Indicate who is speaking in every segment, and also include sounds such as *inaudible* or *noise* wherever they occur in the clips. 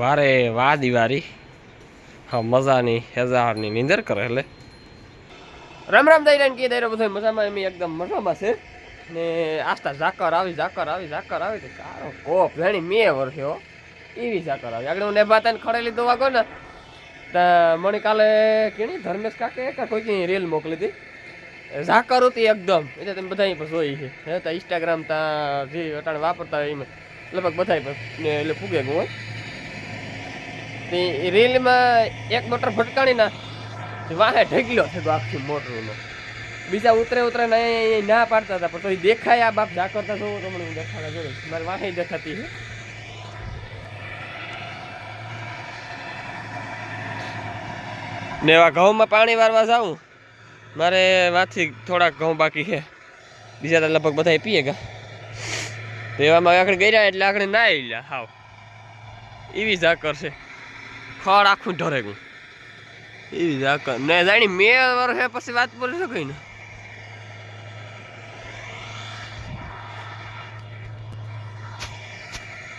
Speaker 1: વારે વાહ દિવારી હા, મજાની, હેજારની નીંદર કરે એટલે રામ રામ દઈ કે દઈ બધો મજામાં એમ એકદમ મજામાં છે. ને આસ્તા ઝાકર આવી ઝાકર આવી ઝાકર આવી તો કારો કોપ જાણી મેં વર્ષ્યો એવી ઝાકર આવી. આગળ હું નેભાતાને ખડેલી દવા કહો ને, તો મને કાલે કેણી ધર્મેશ કાકે કોઈ રીલ મોકલી હતી. ઝાકર હતી એકદમ. એટલે તમે બધા પર જોઈ છે. હે, તો ઇન્સ્ટાગ્રામ તા જે અટાણે વાપરતા હોય એમાં. લગભગ બધા પર એટલે ફૂગે ગયું હોય. તે રીલમાં એક મોટર ફટકાણી ના વાહે ઢગલ્યો છે તો આખી મોટરનો. બીજા ઉતરે ઉતરે ને ના પાડતા હતા પણ તો દેખાય આ બાપ ઝાકરતા જોવો તો મને હું દેખાડા જોડે મારે વાહે દેખાતી. છે ને એવા ઘઉંમાં પાણી વારવા જાઉં. મારે વાથી થોડાક ઘઉં બાકી છે. બીજા તો લગભગ બધા પીએ ગા. તો એવામાં આગળ ગયા એટલે આગળ ના લ્યા હાવ. એવી ઝાકર છે. ખડ આખું ઢરે ગયું. એવી ઝાકર ને જાણી મેં વર્ષે પછી વાત બોલી શકઈ ને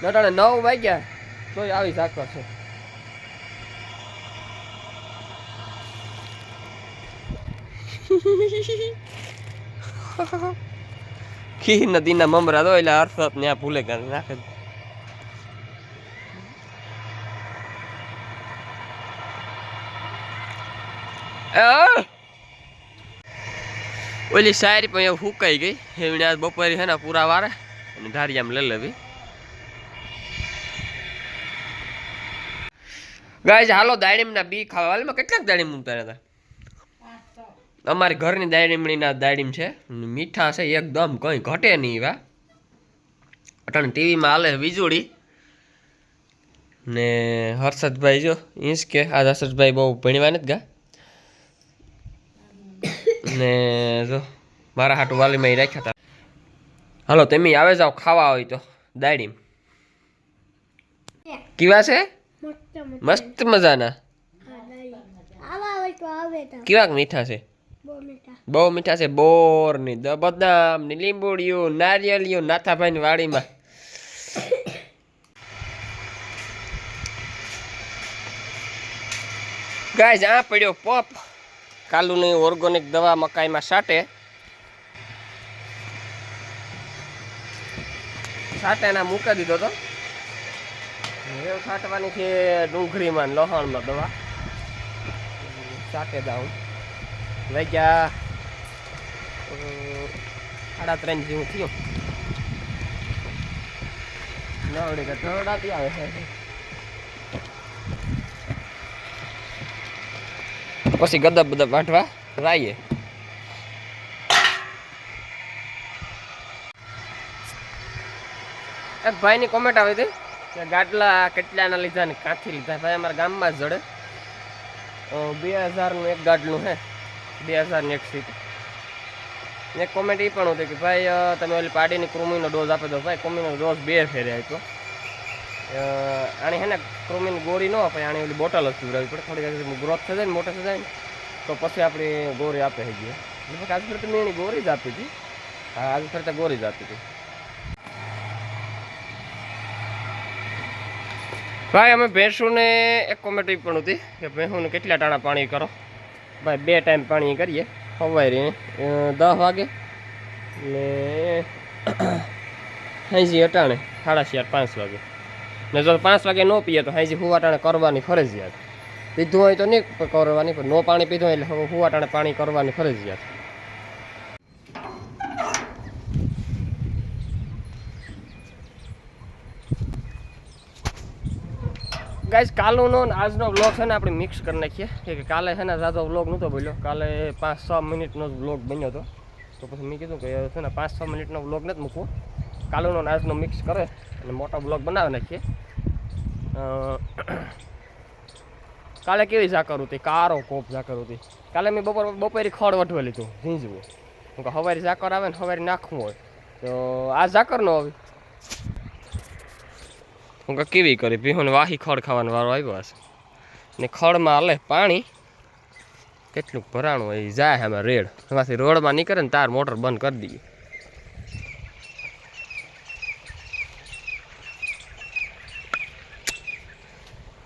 Speaker 1: નટાણે નવ વાગ્યા, તોય આવી ઝાકર છે. *laughs* ખી નદીના મમરા દો, એટલે અર્થત ત્યાં ભૂલે કરી નાખે. ઓલી સારી પણ એવું હુકાઈ ગઈ. એમને આજ બપોરે છે ને પૂરા વારે અને ધારી આમ લઈ લેવી. ગાય હાલો દાડીમના બી ખાવા. હાલમાં કેટલાક દાડીમ ઉતાર્યા હતા અમારી ઘરની દાડીમણીના દાડીમ છે. મીઠા છે, એકદમ કંઈ ઘટે નહીં એવા. અટણ ટીવીમાં હાલે વીજળી. ને હર્ષદભાઈ જો, ઈંસ કે આ હર્ષદભાઈ બહુ ભણવા નથી ગા. ને જો મારા હાટું વાલીમાં રાખ્યા હતા હાલો તમે આવે જાઓ ખાવા હોય તો. દાડીમ. કેવા છે? મસ્ત મજાના. કેવાક મીઠા છે?
Speaker 2: બહુ મીઠા.
Speaker 1: છે બોરની બદામની લીંબુડિયું નારિયેળિયું નાથાભાઈ ની વાડીમાં. ગાય જ્યાં પડ્યો પપ. કાલુની ઓર્ગોનિક દવા મકાઈમાં સાટે સાટેના મૂકી દીધો તો. એવું છાંટવાની છે ડુંગળીમાં ને દવા. સાટે દાઉં ગયા. સાડા ત્રણ જેવું થયું. નવડી કે ઢળડાતી આવે પછી ગદા બધા વાંટવા રાઈએ એક ભાઈની કોમેન્ટ આવી હતી કે ગાટલા કેટલાના લીધા ને કાંથી લીધા? ભાઈ અમારા ગામમાં જ જડે. બે હજારનું એક ગાડલું હે. બે હજારની એક સીટ. એક કોમેન્ટ એ પણ હતી કે ભાઈ તમે ઓલી પાડીની કૃમિનો ડોઝ આપી દો. ભાઈ, કોમીનો ડોઝ બે ફેરે આપ્યો. અ, આની હે ને કૃમિની ગોળી ન અપાય આની ઓલી બોટલ જ પીવડાવવી પડે. થોડી ગ્રોથ થઈ જાય ને મોટા થઈ જાય ને તો પછી આપણી ગોળી આપે હે ગઈ એટલે આજ ફરતે મેં એની ગોળી જ આપી હતી. હા આજ ફરતે ગોળી જ આપી હતી. ભાઈ અમે ભેંસુને એક કોમેન્ટ એ પણ હતી કે ભેંસુને કેટલા ટાણા પાણી કરો. ભાઈ બે ટાઈમ પાણી કરીએ સવારે. દસ વાગે. ને એસી અટાણે સાડા ચાર પાંચ વાગે. ને જો પાંચ વાગે ન પીએ તો હાંજી હુવાટાણે કરવાની ફરજિયાત. પીધું હોય તો નહીં કરવાની, પણ નો પાણી પીધું એટલે હુવાટાણે પાણી કરવાની ફરજિયાત. ગાઈસ, કાલનો આજનો બ્લોગ છે ને આપણે મિક્સ કરી નાખીએ. કે કાલે છે ને જાજો વ્લોગ નહોતો બોલ્યો. કાલે પાંચ છ મિનિટનો જ બ્લોગ બન્યો હતો. તો પછી મેં કીધું કે છે ને પાંચ છ મિનિટનો બ્લોગ નથી મૂકવો. કાલનો આજનો મિક્સ કરે અને મોટો વ્લોગ બનાવી નાખીએ. *clears throat* કાલે કેવી ઝાકર હતી? કારો કોપ ઝાકર હતી. કાલે મેં બપોર, બપોરે ખડ વઢવેલી લીધું ઝીંઝવું હું કે હવારી ઝાકર આવે ને હવારી નાખવું હોય. તો આ ઝાકર નો આવી. હું કે કેવી કરી? ભીહોને વાહી ખડ ખાવાનો વારો આવ્યો હશે. ને ખડમાં હાલે પાણી. કેટલું ભરાણું હોય જાય આમાં રેડ. એમાંથી રોડમાં નીકળે ને તાર મોટર બંધ કરી દઈએ.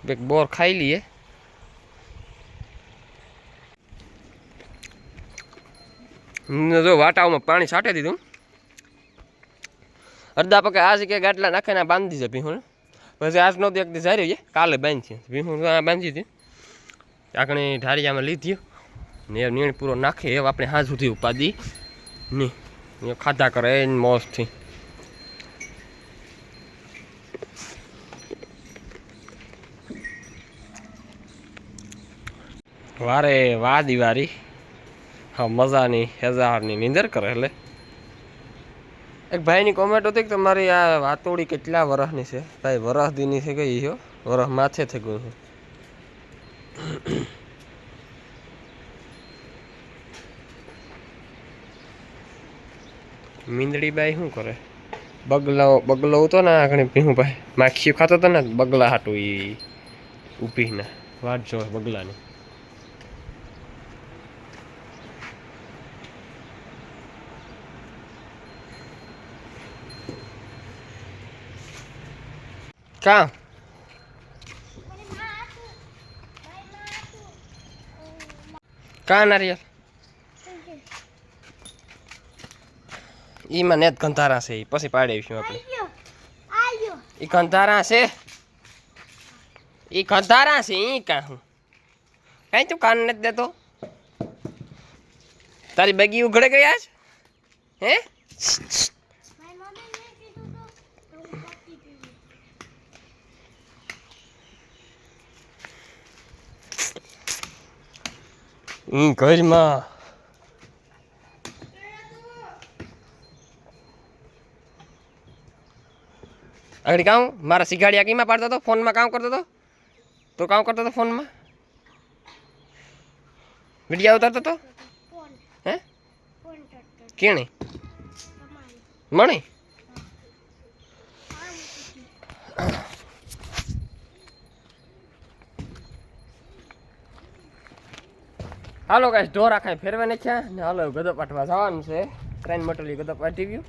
Speaker 1: એક બોર ખાઈ લઈએ. જો વાટાઓમાં પાણી છાંટી દીધું. અડધા પકે આ જગ્યાએ ગાટલા નાખીને બાંધી છે ભીહું પછી આજ નહોતી એક દી જારી છે, કાલે બાંધી છે. ભીહું બાંધી હતી. આપણે ઢારિયામાં લીધી ને નીણ પૂરો નાખે એ આપણે હાથ સુધી ઉપાદી નહીં ખાધા કરે મોજથી વારે વાહ દિવારી હા, મજાની હેઝારની નીંદર કરે એટલે એક ભાઈની કોમેન્ટ હતી કે તમારી આ વાતોડી કેટલા વરસની છે? ભાઈ, વરસ દીની છે કઈ છો વરસ માથે થઈ ગયું છે. મીંદડી બાઈ શું કરે? બગલો બગલો હતો ને આગળ પીહું ભાઈ. માખીઓ ખાતો હતો ને બગલા હાટું એ ઊભી ના વાટ જો બગલાની. કાં કાં નારિયેલ ઈમાં નેત ગંધારા છે પછી પાડેવીશું આપણે. ઈ ગંધારા છે? એ ગંધારા છે, ઈ કાં હું? કાંઈ તું કાન નથી દેતો? તારી બગી ઉઘડે ગઈ આજ? હે
Speaker 2: મારી મમ્મી ને કીધું તો તો હું કરતી હતી
Speaker 1: ઈ ઘરમાં આગળ કામ મારા સિગાડિયા કીમાં પાડતો હતો ફોનમાં કામ કરતો હતો તો કામ કરતો હતો ફોનમાં વીડિયો ઉતારતો હતો
Speaker 2: ફોન
Speaker 1: હે
Speaker 2: ફોન
Speaker 1: કેણે મણી હાલો કાંઈ ઢોરા ખાઈ ફેરવે નાખ્યા ને હાલો ગદપ પાટવા જવાનું છે. ટ્રેન મટલી ગદપ પાટી ગયું.